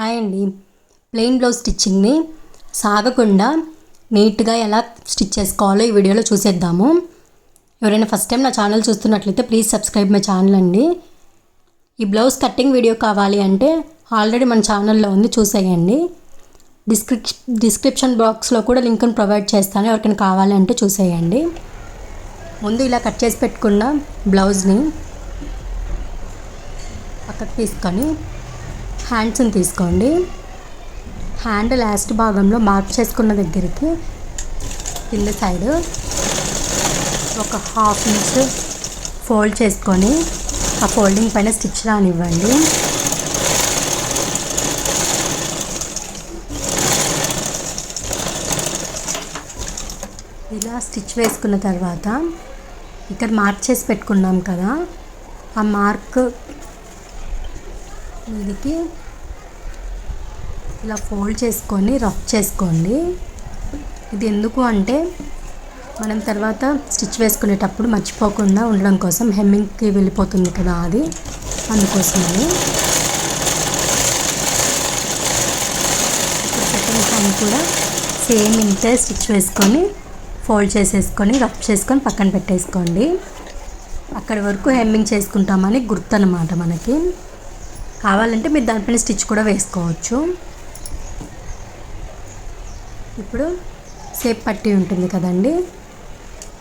Hi అండి plain blouse స్టిచ్చింగ్ని సాగకుండా నీట్గా ఎలా స్టిచ్ చేసుకోవాలో ఈ వీడియోలో చూసేద్దాము. ఎవరైనా ఫస్ట్ టైం నా ఛానల్ చూస్తున్నట్లయితే ప్లీజ్ సబ్స్క్రైబ్ మై ఛానల్ అండి. ఈ బ్లౌజ్ కటింగ్ వీడియో కావాలి అంటే ఆల్రెడీ మన ఛానల్లో ఉంది చూసేయండి. డిస్క్రిప్ డిస్క్రిప్షన్ బాక్స్లో కూడా లింక్ని ప్రొవైడ్ చేస్తాను ఎవరికైనా కావాలి అంటే చూసేయండి. ముందు ఇలా కట్ చేసి పెట్టుకున్న బ్లౌజ్ని పక్కకు తీసుకొని హ్యాండ్స్ని తీసుకోండి. హ్యాండ్ లాస్ట్ భాగంలో మార్క్ చేసుకున్న దగ్గరికి కింద సైడ్ ఒక హాఫ్ ఇంచ్ ఫోల్డ్ చేసుకొని ఆ ఫోల్డింగ్ పైన స్టిచ్ రానివ్వండి. ఇలా స్టిచ్ వేసుకున్న తర్వాత ఇక్కడ మార్క్ చేసి పెట్టుకున్నాం కదా ఆ మార్క్ దీనికి ఇలా ఫోల్డ్ చేసుకొని రఫ్ చేసుకోండి. ఇది ఎందుకు అంటే మనం తర్వాత స్టిచ్ వేసుకునేటప్పుడు మర్చిపోకుండా ఉండడం కోసం హెమ్మింగ్కి వెళ్ళిపోతుంది కదా అది. అందుకోసమని. సెకండ్ హ్యాండ్ కూడా సేమ్ ఇంతే స్టిచ్ వేసుకొని ఫోల్డ్ చేసేసుకొని రఫ్ చేసుకొని పక్కన పెట్టేసుకోండి. అక్కడి వరకు హెమ్మింగ్ చేసుకుంటామని గుర్తు అనమాట మనకి. కావాలంటే మీరు దానిపైన స్టిచ్ కూడా వేసుకోవచ్చు. ఇప్పుడు సేప్ పట్టి ఉంటుంది కదండి.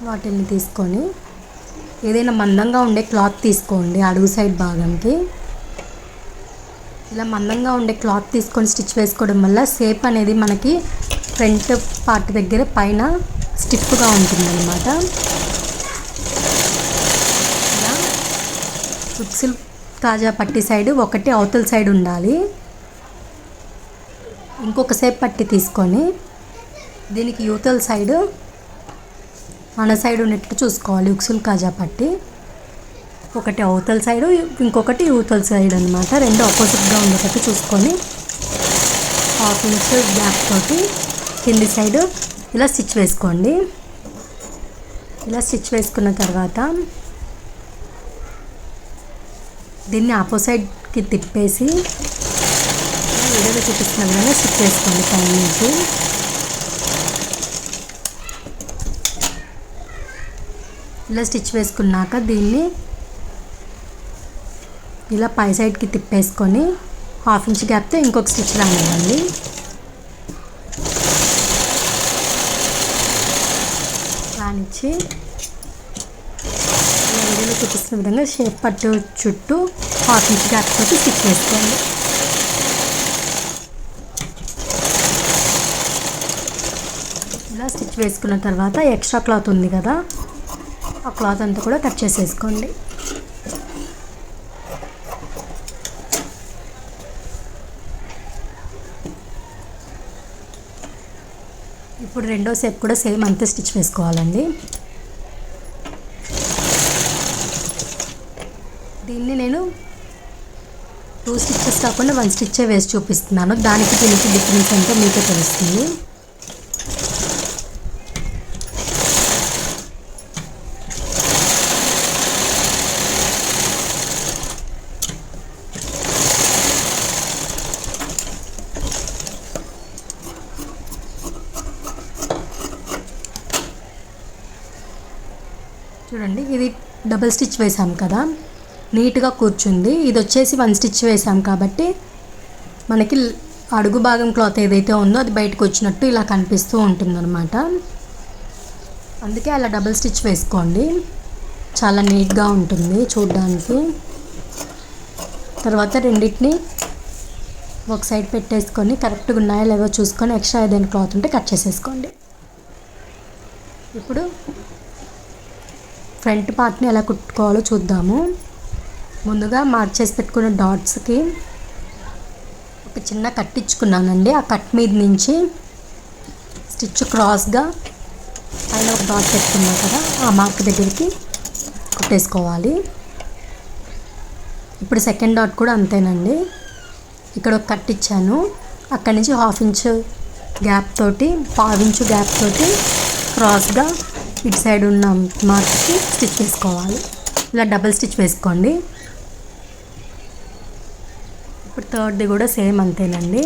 వాటిని తీసుకొని ఏదైనా మందంగా ఉండే క్లాత్ తీసుకోండి అడుగు సైడ్ భాగంకి. ఇలా మందంగా ఉండే క్లాత్ తీసుకొని స్టిచ్ వేసుకోవడం వల్ల సేప్ అనేది మనకి ఫ్రంట్ పార్ట్ దగ్గర పైన స్టిఫ్గా ఉంటుందన్నమాట. ఇలా తాజా పట్టి సైడ్ ఒకటి అవతల సైడ్ ఉండాలి. ఇంకొక సేపు పట్టి తీసుకొని దీనికి యూతల సైడ్ మన సైడ్ ఉన్నట్టు చూసుకోవాలి. ఉక్సుల్ కాజా పట్టి ఒకటి అవతల సైడ్ ఇంకొకటి యూతల సైడ్ అనమాట రెండు ఆపోజిట్గా ఉండేటట్టు చూసుకొని హాఫ్ ఇంచ్ బ్యాక్ తోటి కింది సైడ్ ఇలా స్టిచ్ వేసుకోండి. ఇలా స్టిచ్ వేసుకున్న తర్వాత దీన్ని ఆపోజిట్కి తిప్పేసి వీడియోలో చూపిస్తున్న విధంగా స్టిచ్ వేసుకోండి పైన నుంచి. ఇలా స్టిచ్ వేసుకున్నాక దీన్ని ఇలా పై సైడ్కి తిప్పేసుకొని హాఫ్ ఇంచ్ గ్యాప్తో ఇంకొక స్టిచ్ రానివ్వండి. రానిచ్చి వీడియోలో చూపిస్తున్న విధంగా షేప్ పట్టు చుట్టూ హాఫ్ ఇంచ్ గ్యాప్ తోటి స్టిచ్ వేసుకోండి ఇలా స్టిచ్ వేసుకున్న తర్వాత ఎక్స్ట్రా క్లాత్ ఉంది కదా ఆ క్లాత్ అంతా కూడా కట్ చేసేసుకోండి. ఇప్పుడు రెండో సేప్ కూడా సేమ్ అంతే స్టిచ్ వేసుకోవాలండి. దీన్ని నేను టూ స్టిచ్చెస్ కాకుండా వన్ స్టిచ్చే వేసి చూపిస్తున్నాను. దానికి దీనికి డిఫరెన్స్ ఎంతో మీకే తెలుస్తుంది. చూడండి ఇది డబుల్ స్టిచ్ వేసాం కదా. నీట్గా కూర్చుంది. ఇది వచ్చేసి వన్ స్టిచ్ వేసాం కాబట్టి మనకి అడుగు భాగం క్లాత్ ఏదైతే ఉందో అది బయటకు వచ్చినట్టు ఇలా కనిపిస్తూ ఉంటుందన్నమాట. అందుకే అలా డబుల్ స్టిచ్ వేసుకోండి. చాలా నీట్గా ఉంటుంది చూడడానికి. తర్వాత రెండింటిని ఒక సైడ్ పెట్టేసుకొని కరెక్ట్గా ఉన్నాయో లేవో చూసుకొని ఎక్స్ట్రా ఏదైనా క్లాత్ ఉంటే కట్ చేసేసుకోండి. ఇప్పుడు ఫ్రంట్ పార్ట్ని ఎలా కుట్టుకోవాలో చూద్దాము. ముందుగా మార్క్ చేసి పెట్టుకున్న డాట్స్కి ఒక చిన్న కట్ ఇచ్చుకున్నానండి. ఆ కట్ మీద నుంచి స్టిచ్ క్రాస్గా పైన ఒక డాట్ పెట్టుకున్నాం కదా ఆ మార్క్ దగ్గరికి కుట్టేసుకోవాలి. ఇప్పుడు సెకండ్ డాట్ కూడా అంతేనండి. ఇక్కడ ఒక కట్ ఇచ్చాను. అక్కడి నుంచి హాఫ్ ఇంచ్ గ్యాప్ తోటి పావు ఇంచు గ్యాప్ తోటి క్రాస్గా ఇటు సైడ్ ఉన్న మార్క్కి స్టిచ్ వేసుకోవాలి ఇలా డబల్ స్టిచ్ వేసుకోండి. థర్డ్ది కూడా సేమ్ అంతేనండి.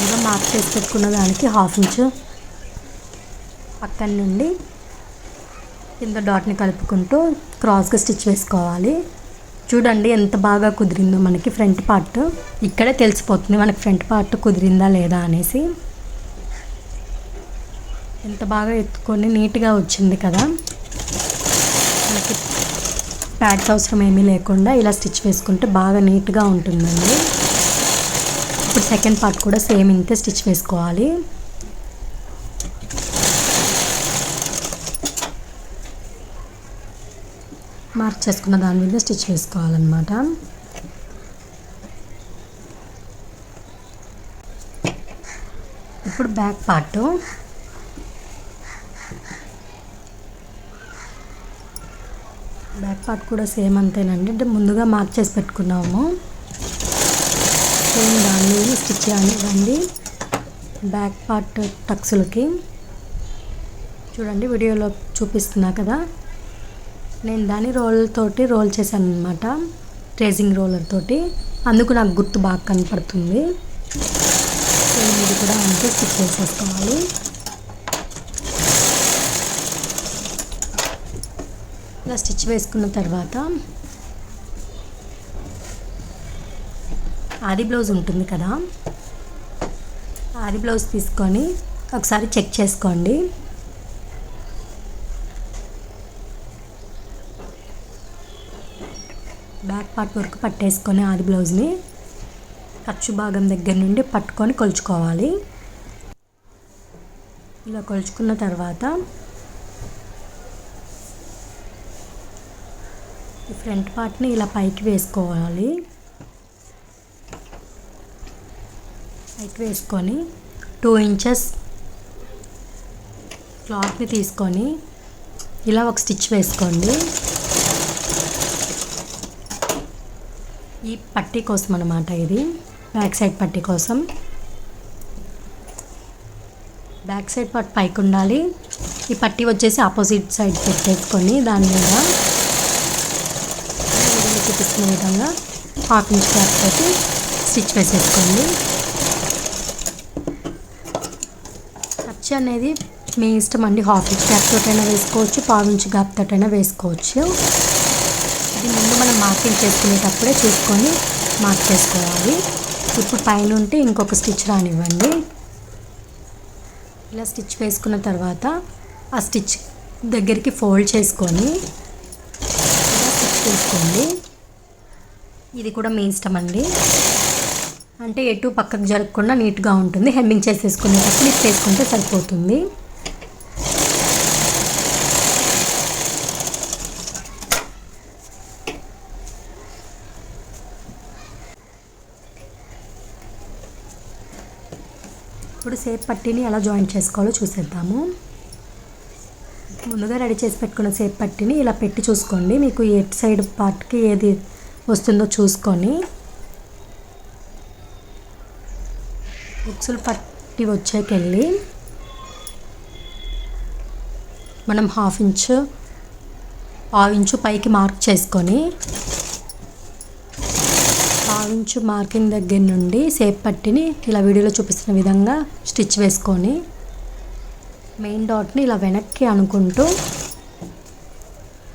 ఇంకా మార్క్ చేసి పెట్టుకున్న దానికి హాఫ్ ఇంచు పక్కన నుండి కింద డాట్ని కలుపుకుంటూ క్రాస్గా స్టిచ్ వేసుకోవాలి. చూడండి ఎంత బాగా కుదిరిందో మనకి ఫ్రంట్ పార్ట్. ఇక్కడే తెలిసిపోతుంది మనకి ఫ్రంట్ పార్ట్ కుదిరిందా లేదా అనేసి. ఎంత బాగా ఎత్తుకొని నీట్గా వచ్చింది కదా. ప్యాడ్స్ అవసరం ఏమీ లేకుండా ఇలా స్టిచ్ వేసుకుంటే బాగా నీట్గా ఉంటుందండి. ఇప్పుడు సెకండ్ పార్ట్ కూడా సేమ్ ఇంతే స్టిచ్ వేసుకోవాలి. మార్క్ చేసుకున్న దాని మీద స్టిచ్ వేసుకోవాలన్నమాట. ఇప్పుడు బ్యాక్ పార్ట్. బ్యాక్ పార్ట్ కూడా సేమ్ అంతేనండి. అంటే ముందుగా మార్క్ చేసి పెట్టుకున్నాము. సేమ్ దాన్ని స్టిచ్ చేయండి. బ్యాక్ పార్ట్ టక్స్లకి. చూడండి వీడియోలో చూపిస్తున్నా కదా. నేను దాన్ని రోల్ తోటి రోల్ చేశాను అనమాట ట్రేసింగ్ రోలర్ తోటి. అందుకు నాకు గుర్తు బాగా కనపడుతుంది. సేమ్ ఇది కూడా అంతే స్టిచ్ చేసేసుకోవాలి. ఇలా స్టిచ్ వేసుకున్న తర్వాత ఆది బ్లౌజ్ ఉంటుంది కదా. ఆది బ్లౌజ్ తీసుకొని ఒకసారి చెక్ చేసుకోండి. బ్యాక్ పార్ట్ వరకు పట్టేసుకొని ఆది బ్లౌజ్ని ఖర్చు భాగం దగ్గర నుండి పట్టుకొని కొలుచుకోవాలి. ఇలా కొలుచుకున్న తర్వాత ఈ ఫ్రంట్ పార్ట్ని ఇలా పైకి వేసుకోవాలి. పైకి వేసుకొని టూ ఇంచెస్ క్లాత్ని తీసుకొని ఇలా ఒక స్టిచ్ వేసుకోండి. ఈ పట్టీ కోసం అనమాట ఇది. బ్యాక్ సైడ్ పట్టీ కోసం. బ్యాక్ సైడ్ పట్టు పైకి ఉండాలి ఈ పట్టీ వచ్చేసి ఆపోజిట్ సైడ్ పెట్టేసుకొని దాని మీద కనిపిస్తున్న విధంగా హాఫ్ ఇంచ్ క్యాప్ తోటి స్టిచ్ వేసేసుకోండి. ఖర్చు అనేది మీ ఇష్టం అండి. హాఫ్ ఇంచ్ క్యాప్ తోటైనా వేసుకోవచ్చు పావు ఇంచ్ గ్యాప్ తోటైనా వేసుకోవచ్చు. ఇది ముందు మనం మార్కింగ్ చేసుకునేటప్పుడే చూసుకొని మార్క్ చేసుకోవాలి. ఇప్పుడు పైన ఉంటే ఇంకొక స్టిచ్ రానివ్వండి. ఇలా స్టిచ్ వేసుకున్న తర్వాత ఆ స్టిచ్ దగ్గరికి ఫోల్డ్ చేసుకొని ఇలా స్టిచ్ వేసుకోండి ఇది కూడా మీ ఇష్టం అండి అంటే ఎటు పక్కకు జరగకుండా నీట్గా ఉంటుంది. హెమ్మింగ్ చేసేసుకునేటప్పుడు ఇది వేసుకుంటే సరిపోతుంది. ఇప్పుడు సేప్ పట్టీని ఎలా జాయింట్ చేసుకోవాలో చూసేద్దాము. ముందుగా రెడీ చేసి పెట్టుకున్న సేప్ పట్టీని ఇలా పెట్టి చూసుకోండి. మీకు ఎట్ సైడ్ పార్ట్కి ఏది వస్తుందో చూసుకొని బుక్స్లు పట్టి వచ్చేకెళ్ళి మనం హాఫ్ ఇంచు పావు ఇంచు పైకి మార్క్ చేసుకొని పావించు మార్కింగ్ దగ్గర నుండి సేప్ పట్టిని ఇలా వీడియోలో చూపిస్తున్న విధంగా స్టిచ్ వేసుకొని మెయిన్ డాట్ని ఇలా వెనక్కి అనుకుంటూ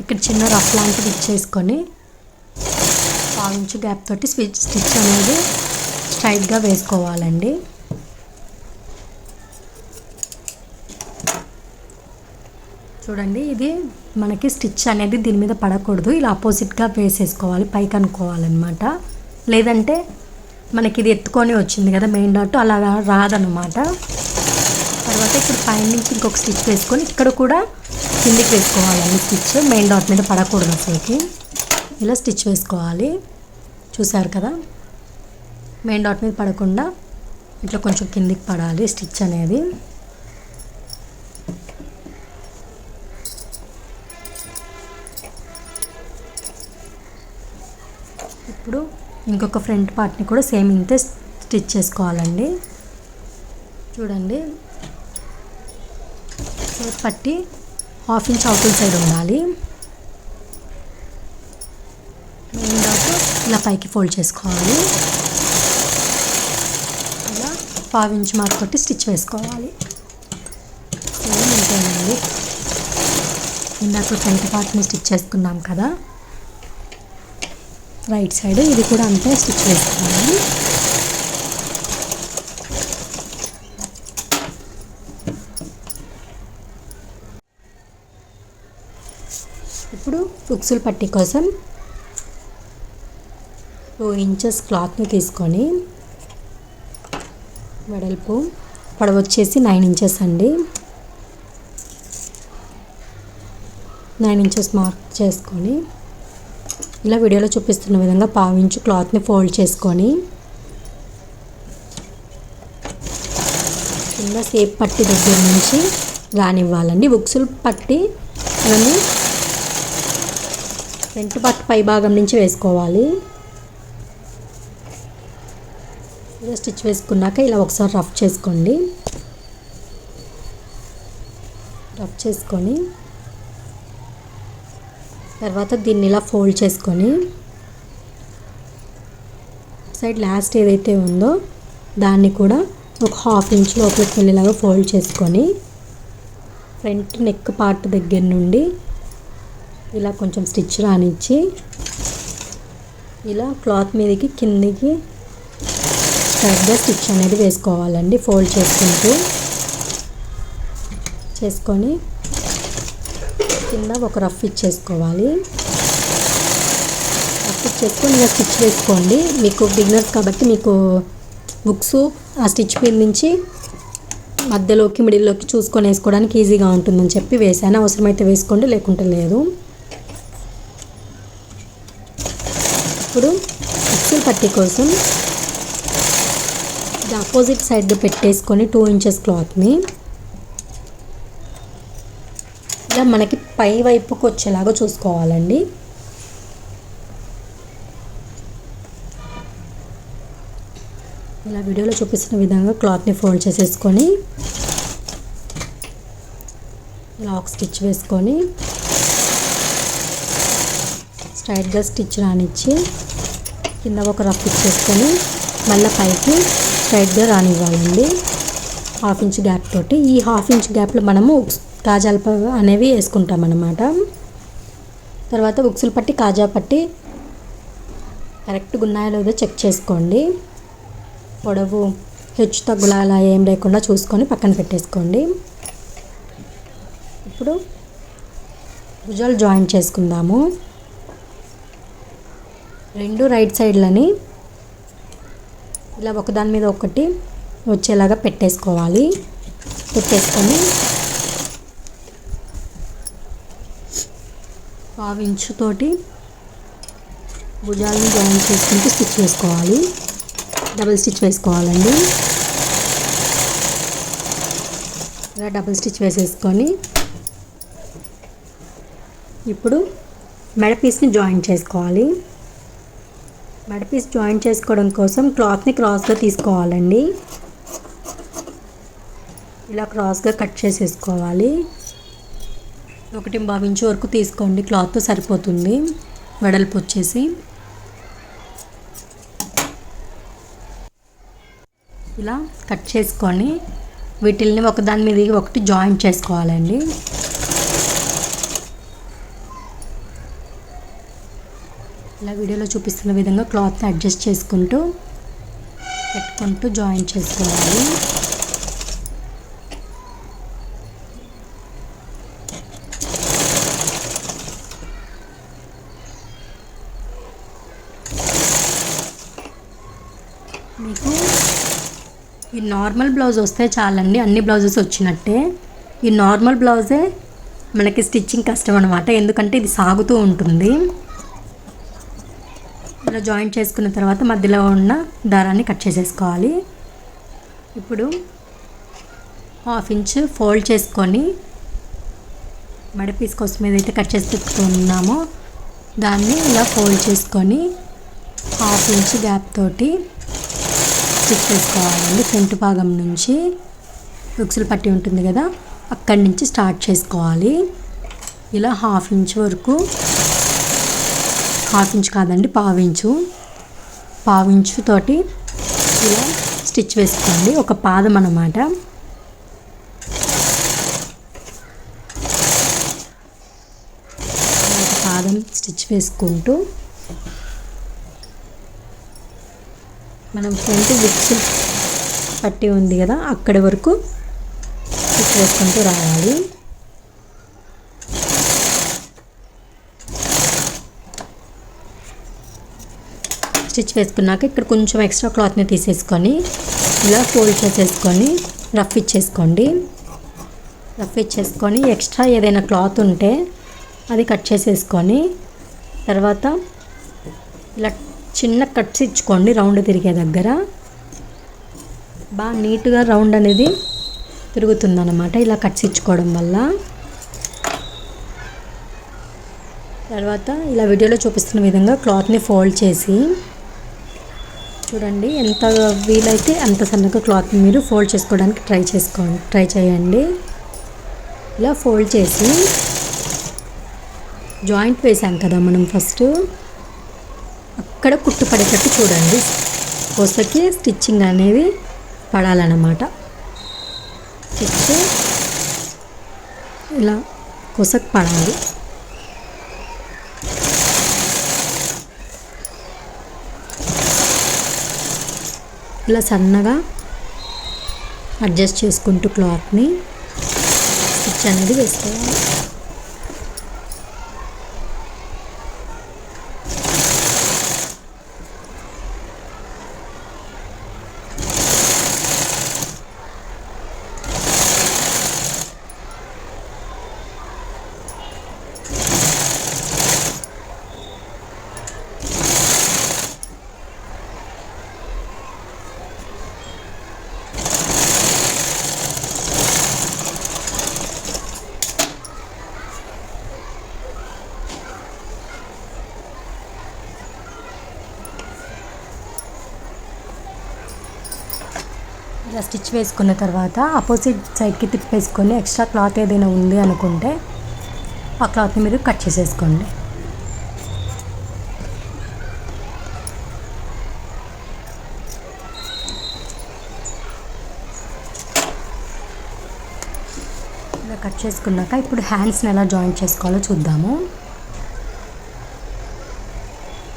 ఇక్కడ చిన్న రఫ్ లాంటిది ఇచ్చేసుకొని పావించు గ్యాప్ తోటి స్విచ్ స్టిచ్ అనేది స్ట్రైట్గా వేసుకోవాలండి. చూడండి ఇది మనకి స్టిచ్ అనేది దీని మీద పడకూడదు. ఇలా ఆపోజిట్గా వేసేసుకోవాలి పైకి అనుకోవాలన్నమాట. లేదంటే మనకి ఇది ఎత్తుకొని వచ్చింది కదా మెయిన్ డాట్ అలా రాదనమాట తర్వాత ఇప్పుడు పైన నుంచి ఇంకొక స్టిచ్ వేసుకొని ఇక్కడ కూడా కిందికి వేసుకోవాలండి స్టిచ్ మెయిన్ డాట్ మీద పడకూడదు అసలుకి. ఇలా స్టిచ్ వేసుకోవాలి. చూసారు కదా? మెయిన్ డాట్ మీద పడకుండా ఇట్లా కొంచెం కిందికి పడాలి స్టిచ్ అనేది. ఇప్పుడు ఇంకొక ఫ్రంట్ పార్ట్ని కూడా సేమ్ ఇంతే స్టిచ్ చేసుకోవాలండి. చూడండి. పట్టి హాఫ్ ఇంచ్ అవుతుల సైడ్ ఉండాలి మెయిన్ డాట్ ఇలా పైకి ఫోల్డ్ చేసుకోవాలి. ఇలా పావించి మార్క్ తోటి స్టిచ్ వేసుకోవాలి. సేమ్ అంతేనండి ఇందాక ఫ్రంట్ పార్ట్ని స్టిచ్ చేసుకున్నాం కదా. రైట్ సైడ్ ఇది కూడా అంతే స్టిచ్ వేసుకోవాలి. ఇప్పుడు ఉక్సులు పట్టి కోసం టూ ఇంచెస్ క్లాత్ని తీసుకొని వెడల్పు పొడవు వచ్చేసి నైన్ ఇంచెస్ అండి. నైన్ ఇంచెస్ మార్క్ చేసుకొని ఇలా వీడియోలో చూపిస్తున్న విధంగా పావించు క్లాత్ని ఫోల్డ్ చేసుకొని కింద సేప్ పట్టి దగ్గర నుంచి రానివ్వాలండి. బుక్సులు పట్టి మనము ఫ్రంట్ పట్టు పై భాగం నుంచి వేసుకోవాలి ఇలా స్టిచ్ వేసుకున్నాక ఇలా ఒకసారి రఫ్ చేసుకోండి. రఫ్ చేసుకొని తర్వాత దీన్ని ఇలా ఫోల్డ్ చేసుకొని సైడ్ లాస్ట్ ఏదైతే ఉందో దాన్ని కూడా ఒక హాఫ్ ఇంచ్ లోపలికి వెళ్ళేలాగా ఫోల్డ్ చేసుకొని ఫ్రంట్ నెక్ పార్ట్ దగ్గర నుండి ఇలా కొంచెం స్టిచ్ రానిచ్చి ఇలా క్లాత్ మీదకి కిందికి స్ట్రైట్గా స్టిచ్ అనేది వేసుకోవాలండి. ఫోల్డ్ చేసుకుంటూ చేసుకొని కింద ఒక రఫ్ ఇచ్చేసుకోవాలి రఫ్ ఇచ్చేసుకొని ఇలా స్టిచ్ వేసుకోండి. మీకు బిగినర్స్ కాబట్టి మీకు బుక్స్ ఆ స్టిచ్ మీద నుంచి మధ్యలోకి మిడిల్లోకి చూసుకొని వేసుకోవడానికి ఈజీగా ఉంటుందని చెప్పి వేసాను. అవసరమైతే వేసుకోండి లేకుంటే లేదు. ఇప్పుడు ఉక్సులు పట్టి కోసం ఇట్లా అపోజిట్ సైడ్ పెట్టేసుకొని టూ ఇంచెస్ క్లాత్ని ఇలా మనకి పై వైపుకి వచ్చేలాగా చూసుకోవాలండి. ఇలా వీడియోలో చూపిస్తున్న విధంగా క్లాత్ని ఫోల్డ్ చేసేసుకొని ఇలా ఒక స్టిచ్ వేసుకొని స్ట్రైట్గా స్టిచ్ రానిచ్చి కింద ఒక రఫ్ ఇచ్చేసుకొని మళ్ళీ పైకి సైడ్గా రానివ్వాలండి. హాఫ్ ఇంచ్ గ్యాప్ తోటి. ఈ హాఫ్ ఇంచ్ గ్యాప్లో మనము కాజాలు అనేవి వేసుకుంటాం అన్నమాట తర్వాత ఉక్సులు పట్టి కాజా పట్టి కరెక్ట్గా ఉన్నాయో లేదో చెక్ చేసుకోండి. పొడవు హెచ్చు తగ్గులా అలా ఏం లేకుండా చూసుకొని పక్కన పెట్టేసుకోండి. ఇప్పుడు భుజాలు జాయిన్ చేసుకుందాము. రెండు రైట్ సైడ్లని ఇలా ఒకదాని మీద ఒకటి వచ్చేలాగా పెట్టేసుకోవాలి. పెట్టేసుకొని పావించుతోటి భుజాలను జాయిన్ చేసుకుంటూ స్టిచ్ వేసుకోవాలి డబుల్ స్టిచ్ వేసుకోవాలండి. ఇలా డబుల్ స్టిచ్ వేసేసుకొని ఇప్పుడు మెడ పీస్ని జాయిన్ చేసుకోవాలి. మెడ పీస్ జాయిన్ చేసుకోవడం కోసం క్లాత్ని క్రాస్గా తీసుకోవాలండి. ఇలా క్రాస్గా కట్ చేసేసుకోవాలి. ఒకటి భావించి వరకు తీసుకోండి. క్లాత్ సరిపోతుంది. వెడల్పు వచ్చేసి. ఇలా కట్ చేసుకొని వీటిల్ని ఒకదాని మీద ఒకటి జాయింట్ చేసుకోవాలండి. ఇలా వీడియోలో చూపిస్తున్న విధంగా క్లాత్ని అడ్జస్ట్ చేసుకుంటూ పెట్టుకుంటూ జాయిన్ చేసుకోవాలి. మీకు ఈ నార్మల్ బ్లౌజ్ వస్తే చాలండి అన్ని బ్లౌజెస్ వచ్చినట్టే. ఈ నార్మల్ బ్లౌజే మనకి స్టిచ్చింగ్ కష్టం అనమాట ఎందుకంటే ఇది సాగుతూ ఉంటుంది. ఇలా జాయింట్ చేసుకున్న తర్వాత మధ్యలో ఉన్న దారాన్ని కట్ చేసేసుకోవాలి. ఇప్పుడు హాఫ్ ఇంచ్ ఫోల్డ్ చేసుకొని మడి పీస్ కోసం ఏదైతే కట్ చేసి పెట్టుకున్నామో దాన్ని ఇలా ఫోల్డ్ చేసుకొని హాఫ్ ఇంచ్ గ్యాప్ తోటి స్టిచ్ చేసుకోవాలండి ఫ్రంట్ భాగం నుంచి. బుక్స్లు పట్టి ఉంటుంది కదా అక్కడి నుంచి స్టార్ట్ చేసుకోవాలి. ఇలా హాఫ్ ఇంచ్ వరకు హాఫ్ ఇంచ్ కాదండి పావించు. పావించు తోటి ఇలా స్టిచ్ వేసుకోండి. ఒక పాదం అన్నమాట. పాదం స్టిచ్ వేసుకుంటూ మనం ఫ్రంట్ విక్స్ పట్టి ఉంది కదా అక్కడి వరకు స్టిచ్ వేసుకుంటూ రావాలి. స్టిచ్ వేసుకున్నాక ఇక్కడ కొంచెం ఎక్స్ట్రా క్లాత్ని తీసేసుకొని ఇలా ఫోల్డ్ చేసేసుకొని రఫ్ ఇచ్చేసుకోండి. రఫ్ ఇచ్చేసుకొని ఎక్స్ట్రా ఏదైనా క్లాత్ ఉంటే అది కట్ చేసేసుకొని తర్వాత ఇలా చిన్న కట్స్ ఇచ్చుకోండి రౌండ్ తిరిగే దగ్గర. బాగా నీట్గా రౌండ్ అనేది తిరుగుతుందన్నమాట ఇలా కట్స్ ఇచ్చుకోవడం వల్ల. తర్వాత ఇలా వీడియోలో చూపిస్తున్న విధంగా క్లాత్ని ఫోల్డ్ చేసి చూడండి ఎంత వీలైతే అంత సన్నగా క్లాత్ని మీరు ఫోల్డ్ చేసుకోవడానికి ట్రై చేసుకోండి ట్రై చేయండి. ఇలా ఫోల్డ్ చేసి జాయింట్ వేసాం కదా మనం ఫస్ట్. అక్కడ కుట్టు పడేటట్టు చూడండి. కోసకి స్టిచ్చింగ్ అనేది పడాలన్నమాట. స్టిచ్ ఇలా కొసకు పడాలి. ఇలా సన్నగా అడ్జస్ట్ చేసుకుంటూ క్లాత్ని స్టిచ్ అనేది వేసుకోవాలి. స్టిచ్ వేసుకున్న తర్వాత ఆపోజిట్ సైడ్కి తిప్పేసుకొని ఎక్స్ట్రా క్లాత్ ఏదైనా ఉంది అనుకుంటే ఆ క్లాత్ని మీరు కట్ చేసేసుకోండి. ఇలా కట్ చేసుకున్నాక ఇప్పుడు హ్యాండ్స్ని ఎలా జాయిన్ చేసుకోవాలో చూద్దాము.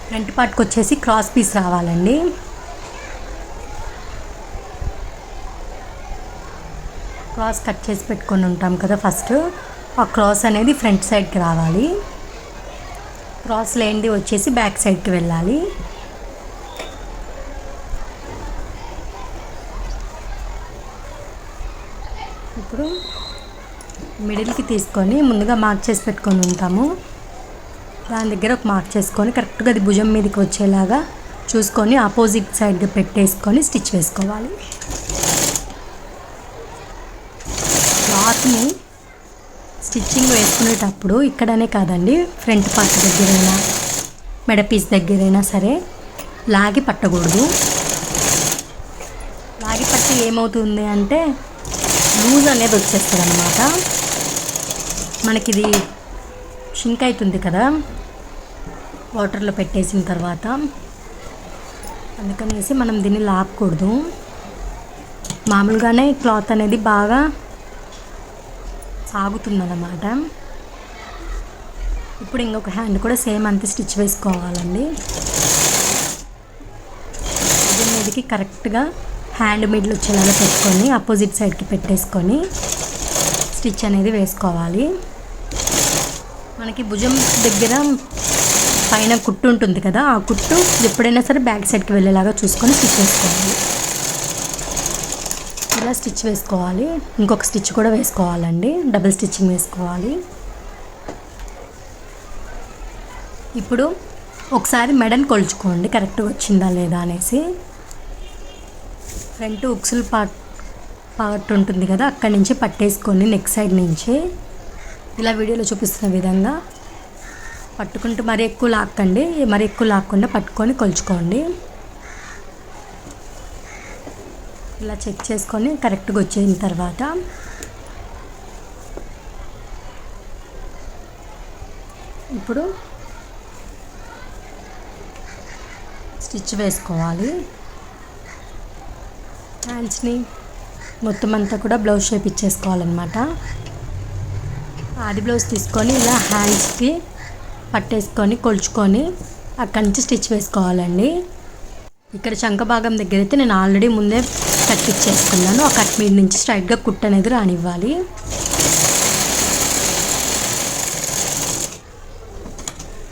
ఫ్రంట్ పార్ట్కి వచ్చేసి క్రాస్ పీస్ రావాలండి. క్రాస్ కట్ చేసి పెట్టుకొని ఉంటాం కదా ఫస్ట్. ఆ క్రాస్ అనేది ఫ్రంట్ సైడ్కి రావాలి. క్రాస్ లేనిది వచ్చేసి బ్యాక్ సైడ్కి వెళ్ళాలి. ఇప్పుడు మిడిల్కి తీసుకొని ముందుగా మార్క్ చేసి పెట్టుకొని ఉంటాము. దాని దగ్గర ఒక మార్క్ చేసుకొని కరెక్ట్గా అది భుజం మీదకి వచ్చేలాగా చూసుకొని ఆపోజిట్ సైడ్గా పెట్టేసుకొని స్టిచ్ వేసుకోవాలి. క్లాత్ని స్టిచ్చింగ్ వేసుకునేటప్పుడు ఇక్కడనే కాదండి ఫ్రంట్ పార్ట్ దగ్గరైనా మెడ పీస్ దగ్గరైనా సరే లాగి పట్టకూడదు. లాగి పట్టి ఏమవుతుంది అంటే లూజ్ అనేది వచ్చేస్తుంది అనమాట మనకి ఇది షింక్ అవుతుంది కదా వాటర్లో పెట్టేసిన తర్వాత. అందుకనేసి మనం దీన్ని లాక్కూడదు మామూలుగానే క్లాత్ అనేది బాగా సాగుతుందన్నమాట. ఇప్పుడు ఇంకొక హ్యాండ్ కూడా సేమ్ అంతే స్టిచ్ వేసుకోవాలండి. దీని మీదకి కరెక్ట్గా హ్యాండ్ మిడిల్ వచ్చేలాగా పెట్టుకొని అపోజిట్ సైడ్కి పెట్టేసుకొని స్టిచ్ అనేది వేసుకోవాలి. మనకి భుజం దగ్గర పైన కుట్టు ఉంటుంది కదా ఆ కుట్టు ఎప్పుడైనా సరే బ్యాక్ సైడ్కి వెళ్ళేలాగా చూసుకొని స్టిచ్ వేసుకోవాలి ఇలా స్టిచ్ వేసుకోవాలి. ఇంకొక స్టిచ్ కూడా వేసుకోవాలండి. డబుల్ స్టిచ్చింగ్ వేసుకోవాలి. ఇప్పుడు ఒకసారి మెడని కొలుచుకోండి. కరెక్ట్గా వచ్చిందా లేదా అనేసి. ఫ్రంట్ ఉక్సులు పార్ట్ పార్ట్ ఉంటుంది కదా అక్కడి నుంచి పట్టేసుకొని నెక్ సైడ్ నుంచి. ఇలా వీడియోలో చూపిస్తున్న విధంగా పట్టుకుంటూ మరి ఎక్కువ లాక్కండి. మరి ఎక్కువ లాక్కుండా పట్టుకొని కొలుచుకోండి. ఇలా చెక్ చేసుకొని కరెక్ట్గా వచ్చిన తర్వాత ఇప్పుడు స్టిచ్ వేసుకోవాలి. హ్యాండ్స్ని మొత్తం అంతా కూడా బ్లౌజ్ షేప్ ఇచ్చేసుకోవాలన్నమాట. ఆది బ్లౌజ్ తీసుకొని ఇలా హ్యాండ్స్కి పట్టేసుకొని కొలుచుకొని అక్కడి నుంచి స్టిచ్ వేసుకోవాలండి. ఇక్కడ శంఖ భాగం దగ్గర అయితే నేను ఆల్రెడీ ముందే కట్ ఇచ్చేసుకున్నాను. ఆ కట్ మీద నుంచి స్ట్రైట్గా కుట్ అనేది రానివ్వాలి.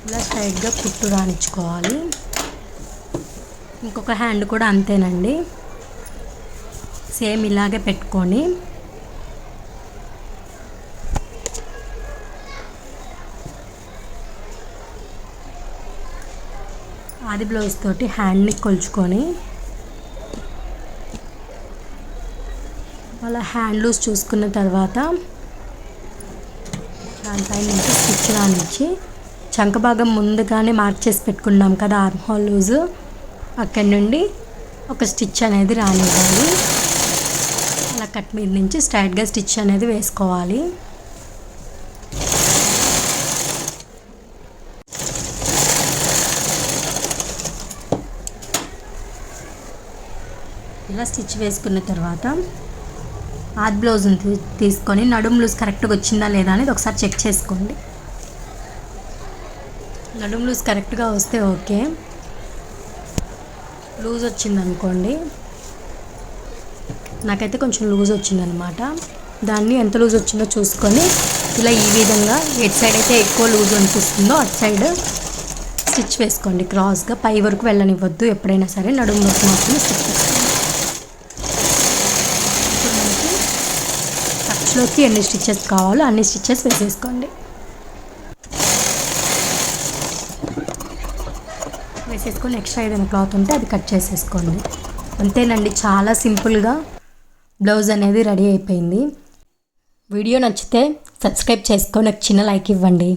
ఇలా స్ట్రైట్గా కుట్టు రానిచ్చుకోవాలి. ఇంకొక హ్యాండ్ కూడా అంతేనండి. సేమ్ ఇలాగే పెట్టుకొని. ఆది బ్లౌజ్ తోటి హ్యాండ్ని కొలుచుకొని అలా హ్యాండ్ లూజ్ చూసుకున్న తర్వాత దానిపై నుంచి స్టిచ్ రానిచ్చి చంక భాగం ముందుగానే మార్క్ చేసి పెట్టుకున్నాం కదా ఆర్మ్ హోల్ లూజు అక్కడి నుండి ఒక స్టిచ్ అనేది రానివ్వాలి. అలా కట్ మీద నుంచి స్ట్రైట్గా స్టిచ్ అనేది వేసుకోవాలి. ఇలా స్టిచ్ వేసుకున్న తర్వాత ఆద్ బ్లౌజ్ని తీ- తీసుకొని నడుము లూజ్ కరెక్ట్గా వచ్చిందా లేదా అనేది ఒకసారి చెక్ చేసుకోండి. నడుము లూజ్ కరెక్ట్గా వస్తే ఓకే. లూజ్ వచ్చింది అనుకోండి. నాకైతే కొంచెం లూజ్ వచ్చిందనమాట. దాన్ని ఎంత లూజ్ వచ్చిందో చూసుకొని ఇలా ఈ విధంగా ఎటు సైడ్ అయితే ఎక్కువ లూజ్ అనిపిస్తుందో అటు సైడ్ స్టిచ్ వేసుకోండి. క్రాస్గా పై వరకు వెళ్ళనివ్వద్దు. ఎప్పుడైనా సరే నడుము వరకు మాత్రమే స్టిచ్ వేసుకోండి ఇప్పుడు మనకి టచ్లోకి ఎన్ని స్టిచ్చెస్ కావాలో అన్ని స్టిచ్చెస్ వేసేసుకోండి. వేసేసుకొని ఎక్స్ట్రా ఏదైనా క్లాత్ ఉంటే అది కట్ చేసేసుకోండి. అంతేనండి చాలా సింపుల్గా బ్లౌజ్ అనేది రెడీ అయిపోయింది. వీడియో నచ్చితే సబ్స్క్రైబ్ చేసుకొని నాకు చిన్న లైక్ ఇవ్వండి.